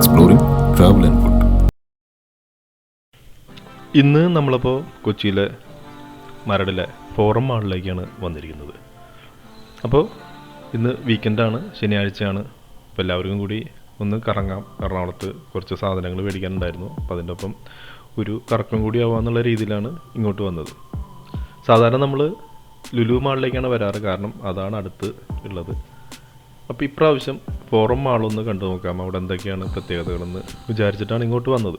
exploring travel and food ഇന്ന് നമ്മളിപ്പോൾ കൊച്ചിയിലെ മരടിലെ ഫോറം മാളിലേക്കാണ് വന്നിരിക്കുന്നത്. അപ്പോൾ ഇന്ന് വീക്കെൻഡാണ് ശനിയാഴ്ചയാണ്. അപ്പോൾ എല്ലാവർക്കും കൂടി ഒന്ന് കറങ്ങാം. എറണാകുളത്ത് കുറച്ച് സാധനങ്ങൾ മേടിക്കാനുണ്ടായിരുന്നു. അപ്പോൾ അതിന്റെ ഒപ്പം ഒരു കറക്കം കൂടി ആവാമെന്നുള്ള രീതിയിലാണ് ഇങ്ങോട്ട് വന്നത്. സാധാരണ നമ്മൾ ലുലു മാളിലേക്കാണ് വരാറ്. കാരണം അതാണ് അടുത്ത് ഉള്ളത്. അപ്പോൾ ഇപ്രാവശ്യം ഫോറം ആളൊന്ന് കണ്ടു നോക്കാം. അവിടെ എന്തൊക്കെയാണ് പ്രത്യേകതകളെന്ന് വിചാരിച്ചിട്ടാണ് ഇങ്ങോട്ട് വന്നത്.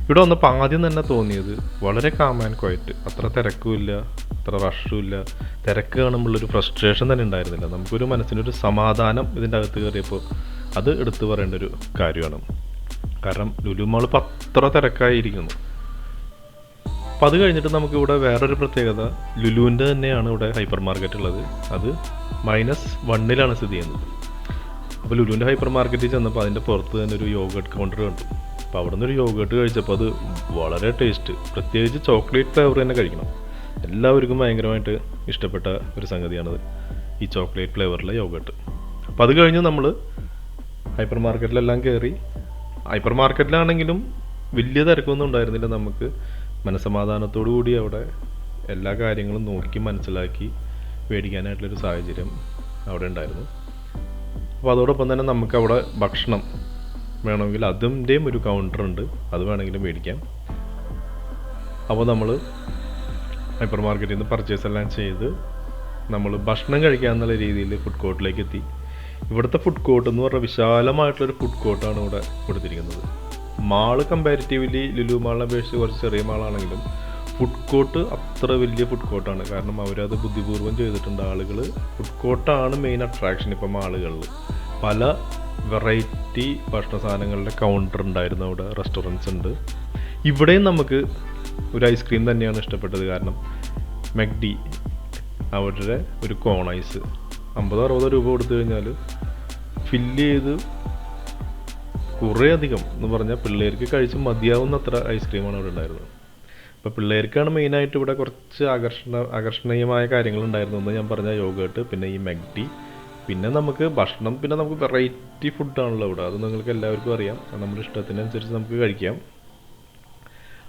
ഇവിടെ വന്നപ്പോൾ ആദ്യം തന്നെ തോന്നിയത് വളരെ കാം ആൻഡ് ക്വയറ്റ് അത്ര തിരക്കുമില്ല അത്ര റഷും ഇല്ല. തിരക്ക് കാണുമ്പോഴൊരു ഫ്രസ്ട്രേഷൻ തന്നെ ഉണ്ടായിരുന്നില്ല. നമുക്കൊരു മനസ്സിനൊരു സമാധാനം ഇതിന്റെ അകത്ത് കയറിയപ്പോൾ അത് എടുത്തു പറയേണ്ട ഒരു കാര്യമാണ്. കാരണം ലുലു മാൾ ഇപ്പോൾ അത്ര തിരക്കായിരിക്കുന്നു. അപ്പോൾ അത് കഴിഞ്ഞിട്ട് നമുക്കിവിടെ വേറൊരു പ്രത്യേകത ലുലുവിന്റെ തന്നെയാണ് ഇവിടെ ഹൈപ്പർ മാർക്കറ്റ് ഉള്ളത്. അത് മൈനസ് വണ്ണിലാണ് സ്ഥിതി ചെയ്യുന്നത്. അപ്പോൾ ലുലുവിന്റെ ഹൈപ്പർ മാർക്കറ്റിൽ ചെന്നപ്പോൾ അതിന്റെ പുറത്ത് തന്നെ ഒരു യോഗട്ട് കൗണ്ടർ കണ്ടു. അപ്പോൾ അവിടെ നിന്ന് ഒരു യോഗട്ട് കഴിച്ചപ്പോൾ അത് വളരെ ടേസ്റ്റ് പ്രത്യേകിച്ച് ചോക്ലേറ്റ് ഫ്ലേവർ തന്നെ കഴിക്കണം. എല്ലാവർക്കും ഭയങ്കരമായിട്ട് ഇഷ്ടപ്പെട്ട ഒരു സംഗതിയാണത് ഈ ചോക്ലേറ്റ് ഫ്ലേവറിലെ യോഗട്ട് അപ്പോൾ അത് കഴിഞ്ഞ് നമ്മൾ ഹൈപ്പർ മാർക്കറ്റിലെല്ലാം കയറി ഹൈപ്പർ മാർക്കറ്റിലാണെങ്കിലും വലിയ തിരക്കൊന്നും ഉണ്ടായിരുന്നില്ല നമുക്ക്. മനസമാധാനത്തോടു കൂടി അവിടെ എല്ലാ കാര്യങ്ങളും നോക്കി മനസ്സിലാക്കി മേടിക്കാനായിട്ടുള്ളൊരു സാഹചര്യം അവിടെ ഉണ്ടായിരുന്നു. അപ്പോൾ അതോടൊപ്പം തന്നെ നമുക്ക് അവിടെ ഭക്ഷണം വേണമെങ്കിൽ അതിന്റെയും ഒരു കൗണ്ടർ ഉണ്ട്. അത് വേണമെങ്കിലും മേടിക്കാം. അപ്പോൾ നമ്മൾ ഹൈപ്പർ മാർക്കറ്റിൽ നിന്ന് പർച്ചേസ് എല്ലാം ചെയ്ത് നമ്മൾ ഭക്ഷണം കഴിക്കാന്നുള്ള രീതിയിൽ ഫുഡ് കോർട്ടിലേക്ക് എത്തി. ഇവിടുത്തെ ഫുഡ് കോർട്ട് എന്ന് പറഞ്ഞാൽ വിശാലമായിട്ടുള്ളൊരു ഫുഡ് കോർട്ടാണ് ഇവിടെ കൊടുത്തിരിക്കുന്നത്. മാൾ കമ്പാരിറ്റീവ്ലി ലുലു മാളിനെ അപേക്ഷിച്ച് കുറച്ച് ചെറിയ മാളാണെങ്കിലും ഫുഡ് കോർട്ട് അത്ര വലിയ ഫുഡ് കോർട്ടാണ് കാരണം അവരത് ബുദ്ധിപൂർവം ചെയ്തിട്ടുണ്ട്. ആളുകൾ ഫുഡ് കോർട്ടാണ് മെയിൻ അട്രാക്ഷൻ ഇപ്പം ആളുകളിൽ. പല വെറൈറ്റി ഭക്ഷണ സാധനങ്ങളുടെ കൗണ്ടർ ഉണ്ടായിരുന്നു അവിടെ റെസ്റ്റോറന്റ്സ് ഉണ്ട്. ഇവിടെയും നമുക്ക് ഒരു ഐസ്ക്രീം തന്നെയാണ് ഇഷ്ടപ്പെട്ടത്. കാരണം മെഗ്ഡി അവരുടെ ഒരു കോൺ ഐസ് അമ്പതോ അറുപതോ രൂപ കൊടുത്തു കഴിഞ്ഞാൽ ഫില്ല് ചെയ്ത് കുറേ അധികം എന്ന് പറഞ്ഞാൽ പിള്ളേർക്ക് കഴിച്ച് മതിയാവുന്നത്ര ഐസ്ക്രീമാണ് അവിടെ ഉണ്ടായിരുന്നത്. അപ്പോൾ പിള്ളേർക്കാണ് മെയിനായിട്ട് ഇവിടെ കുറച്ച് ആകർഷണ ആകർഷണീയമായ കാര്യങ്ങളുണ്ടായിരുന്നു. എന്ന് ഞാൻ പറഞ്ഞ യോഗേട്ട് പിന്നെ ഈ മെഗ്ഡി പിന്നെ നമുക്ക് ഭക്ഷണം പിന്നെ നമുക്ക് വെറൈറ്റി ഫുഡാണല്ലോ ഇവിടെ. അത് നിങ്ങൾക്ക് എല്ലാവർക്കും അറിയാം. നമ്മുടെ ഇഷ്ടത്തിനനുസരിച്ച് നമുക്ക് കഴിക്കാം.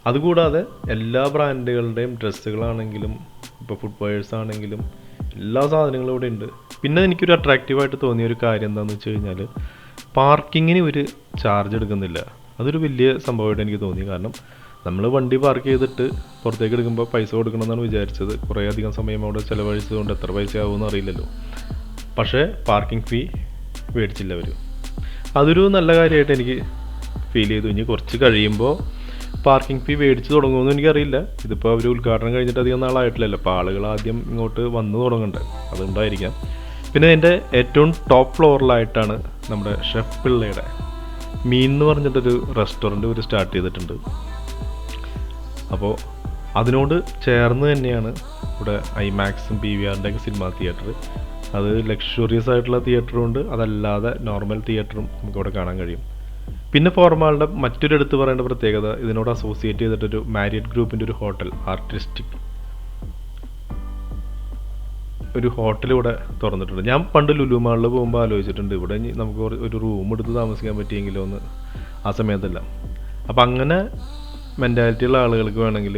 അതുകൂടാതെ എല്ലാ ബ്രാൻഡുകളുടെയും ഡ്രസ്സുകളാണെങ്കിലും ഇപ്പോൾ ഫുഡ് വെയേഴ്സ് ആണെങ്കിലും എല്ലാ സാധനങ്ങളും ഇവിടെ ഉണ്ട്. പിന്നെ എനിക്കൊരു അട്രാക്റ്റീവായിട്ട് തോന്നിയ ഒരു കാര്യം എന്താണെന്ന് വെച്ച് കഴിഞ്ഞാൽ പാർക്കിങ്ങിന് ഒരു ചാർജ് എടുക്കുന്നില്ല. അതൊരു വലിയ സംഭവമായിട്ട് എനിക്ക് തോന്നി. കാരണം നമ്മൾ വണ്ടി പാർക്ക് ചെയ്തിട്ട് പുറത്തേക്ക് എടുക്കുമ്പോൾ പൈസ കൊടുക്കണമെന്നാണ് വിചാരിച്ചത്. കുറേ അധികം സമയം അവിടെ ചിലവഴിച്ചതുകൊണ്ട് എത്ര പൈസ ആവുമെന്ന് അറിയില്ലല്ലോ. പക്ഷേ പാർക്കിംഗ് ഫീ മേടിച്ചില്ല അവർ അതൊരു നല്ല കാര്യമായിട്ട് എനിക്ക് ഫീൽ ചെയ്തു. ഇനി കുറച്ച് കഴിയുമ്പോൾ പാർക്കിംഗ് ഫീ മേടിച്ച് തുടങ്ങുമെന്ന് എനിക്കറിയില്ല. ഇതിപ്പോൾ അവർ ഉദ്ഘാടനം കഴിഞ്ഞിട്ട് അധികം നാളായിട്ടില്ലല്ലോ. അപ്പോൾ ആളുകൾ ആദ്യം ഇങ്ങോട്ട് വന്ന് തുടങ്ങണ്ടേ. അതുകൊണ്ടായിരിക്കാം. പിന്നെ എന്റെ ഏറ്റവും ടോപ്പ് ഫ്ലോറിലായിട്ടാണ് നമ്മുടെ ഷെഫ് പിള്ളയുടെ മീൻ എന്ന് പറഞ്ഞിട്ടൊരു റെസ്റ്റോറന്റ് ഒരു സ്റ്റാർട്ട് ചെയ്തിട്ടുണ്ട്. അപ്പോൾ അതിനോട് ചേർന്ന് തന്നെയാണ് ഇവിടെ ഐമാക്സും പി വി ആറിന്റെ ഒക്കെ സിനിമ തിയേറ്റർ അത് ലക്ഷറിയസ് ആയിട്ടുള്ള തിയേറ്ററും ഉണ്ട്. അതല്ലാതെ നോർമൽ തിയേറ്ററും നമുക്കിവിടെ കാണാൻ കഴിയും. പിന്നെ ഫോർമാളുടെ മറ്റൊരു എടുത്ത് പറയേണ്ട പ്രത്യേകത ഇതിനോട് അസോസിയേറ്റ് ചെയ്തിട്ടൊരു മാരിയറ്റ് ഗ്രൂപ്പിന്റെ ഒരു ഹോട്ടൽ ആർട്ടിസ്റ്റിക് ഒരു ഹോട്ടൽ ഇവിടെ തുറന്നിട്ടുണ്ട്. ഞാൻ പണ്ട് ലുലു മാളിൽ പോകുമ്പോൾ ആലോചിച്ചിട്ടുണ്ട്. ഇവിടെ നമുക്ക് ഒരു- ഒരു റൂം എടുത്ത് താമസിക്കാൻ പറ്റിയെങ്കിലോ എന്ന് ആ സമയത്തല്ല. അപ്പം അങ്ങനെ മെന്റാലിറ്റി ഉള്ള ആളുകൾക്ക് വേണമെങ്കിൽ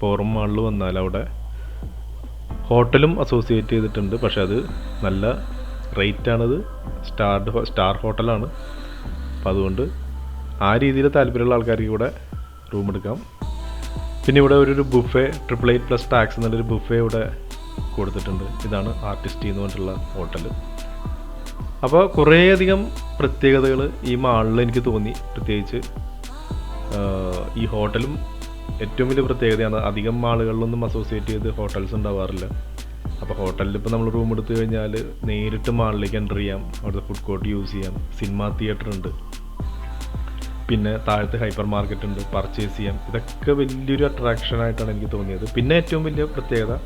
പുറം മാളിൽ വന്നാൽ അവിടെ ഹോട്ടലും അസോസിയേറ്റ് ചെയ്തിട്ടുണ്ട്. പക്ഷെ അത് നല്ല റേറ്റാണത് സ്റ്റാർ സ്റ്റാർ ഹോട്ടലാണ് അപ്പോൾ അതുകൊണ്ട് ആ രീതിയിൽ താല്പര്യമുള്ള ആൾക്കാർക്ക് ഇവിടെ റൂം എടുക്കാം. പിന്നെ ഇവിടെ ഒരു buffet triple eight plus tax എന്നുള്ളൊരു ബുഫേ ഇവിടെ കൊടുത്തിട്ടുണ്ട്. ഇതാണ് ആർട്ടിസ്റ്റ് എന്ന് പറഞ്ഞിട്ടുള്ള ഹോട്ടൽ അപ്പോൾ കുറേയധികം പ്രത്യേകതകൾ ഈ മാളിൽ എനിക്ക് തോന്നി. പ്രത്യേകിച്ച് ഈ ഹോട്ടലും ഏറ്റവും വലിയ പ്രത്യേകതയാണ്. അധികം മാളുകളിലൊന്നും അസോസിയേറ്റ് ചെയ്ത് ഹോട്ടൽസ് ഉണ്ടാവാറില്ല. അപ്പോൾ ഹോട്ടലിൽ ഇപ്പോൾ നമ്മൾ റൂം എടുത്തു കഴിഞ്ഞാൽ നേരിട്ട് മാളിലേക്ക് എന്റർ ചെയ്യാം. അവിടുത്തെ ഫുഡ് കോർട്ട് യൂസ് ചെയ്യാം. സിനിമ തിയേറ്റർ ഉണ്ട്. പിന്നെ താഴത്ത് ഹൈപ്പർ മാർക്കറ്റ് ഉണ്ട്. പർച്ചേസ് ചെയ്യാം. ഇതൊക്കെ വലിയൊരു അട്രാക്ഷൻ ആയിട്ടാണ് എനിക്ക് തോന്നിയത്. പിന്നെ ഏറ്റവും വലിയ പ്രത്യേകത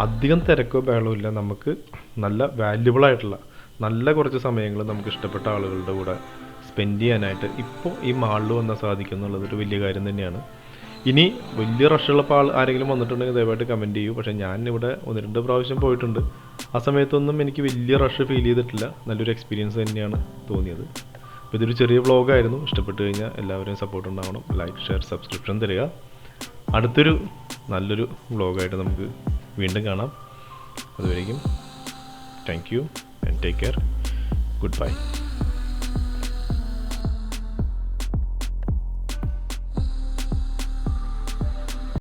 അധികം തിരക്കോ ബഹളമോ ഇല്ല. നമുക്ക് നല്ല വാല്യുബിൾ ആയിട്ടുള്ള നല്ല കുറച്ച് സമയങ്ങൾ നമുക്ക് ഇഷ്ടപ്പെട്ട ആളുകളുടെ കൂടെ സ്പെൻഡ് ചെയ്യാനായിട്ട് ഇപ്പോൾ ഈ മാളിൽ വന്നാൽ സാധിക്കും എന്നുള്ളത് ഒരു വലിയ കാര്യം തന്നെയാണ്. ഇനി വലിയ റഷുള്ളപ്പോൾ ആൾ ആരെങ്കിലും വന്നിട്ടുണ്ടെങ്കിൽ ദയവായിട്ട് കമന്റ് ചെയ്യൂ. പക്ഷേ ഞാൻ ഇവിടെ ഒന്ന് രണ്ട് പ്രാവശ്യം പോയിട്ടുണ്ട്. ആ സമയത്തൊന്നും എനിക്ക് വലിയ റഷ് ഫീൽ ചെയ്തിട്ടില്ല. നല്ലൊരു എക്സ്പീരിയൻസ് തന്നെയാണ് തോന്നിയത്. അപ്പോൾ ഇതൊരു ചെറിയ വ്ളോഗായിരുന്നു ഇഷ്ടപ്പെട്ട് കഴിഞ്ഞാൽ എല്ലാവരും സപ്പോർട്ട് ഉണ്ടാവണം. ലൈക്ക് ഷെയർ സബ്സ്ക്രിപ്ഷൻ തരിക. അടുത്തൊരു നല്ലൊരു വ്ളോഗായിട്ട് നമുക്ക് വീണ്ടും കാണാം. അതുവരേക്കും thank you and take care goodbye